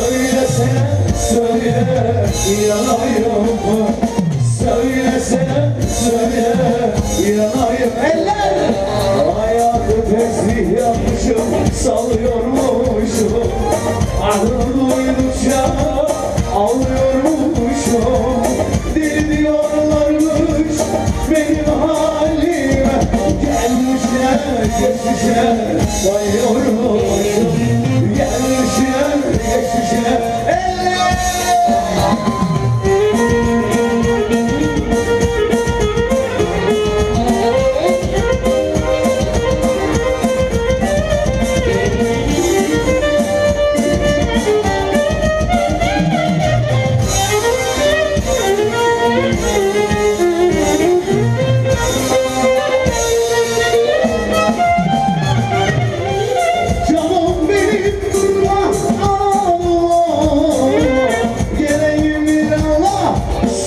Söylesene söyle yanayım mı? Söylesene söyle yanayım Eller! Hayatı tesbih yapmışım Sallıyormuşum Aklım duydukça Ağlıyormuşum Deli diyorlarmış Benim halime Gelmişler geçmişe Sayıyormuşum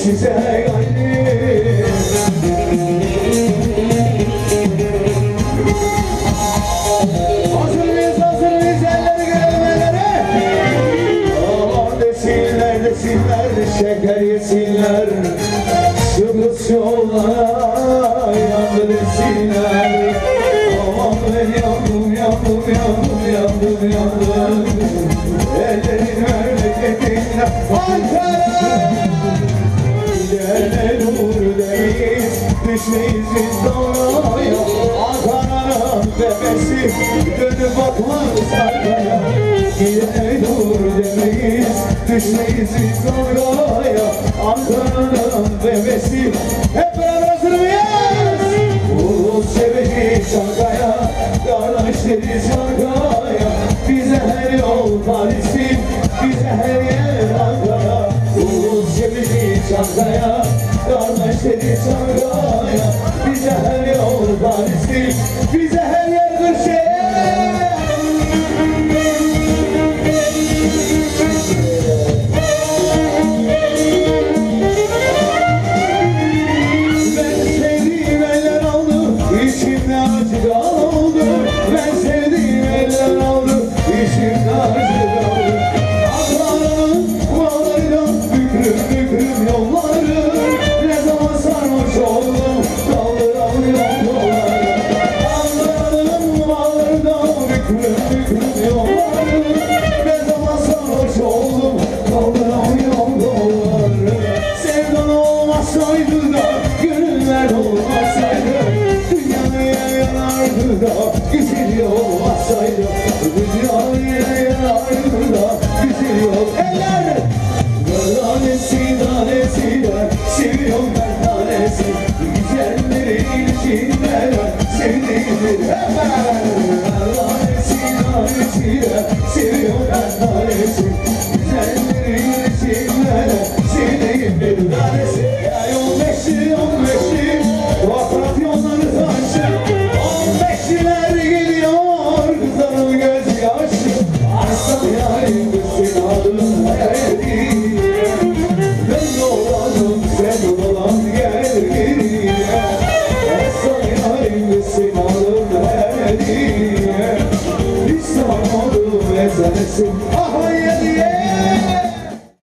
size gayrı Hazır mıyız hazır Aman desinler desinler şeker yesinler. Kız yollara yandı desinler. Aman ben yandım yandım yandım yandım yandım. Ellerin memleketinden Ankara düşmeyiz biz dalgaya Ankara'nın tepesi, dönüp bakmaz arkaya Gene nur demeyiz, düşmeyiz biz dalgaya Ankara'nın tepesi, hep beraber mıyız? Ulus çeviri şarkaya, kardeşleriz şarkaya. Bize her yol Paris'in, bize her yer Ankara. Ulus çeviri şarkaya, kardeşleriz şarkaya Bize her yol Paris'in, bize her yer aldı, içimde acı kaldı. Ben sevdiğim eller aldı, içimde acı olmasaydı da gönüller olmasaydı Dünyaya yanardı da güzel olmasaydı Dünyaya yanardı da güzel ol Eller! Tanesi tanesi de seviyorum ben tanesi. Güzellerin içinde sevdiğimdir hemen. Tanesi tanesi de seviyorum ben tanesi sing.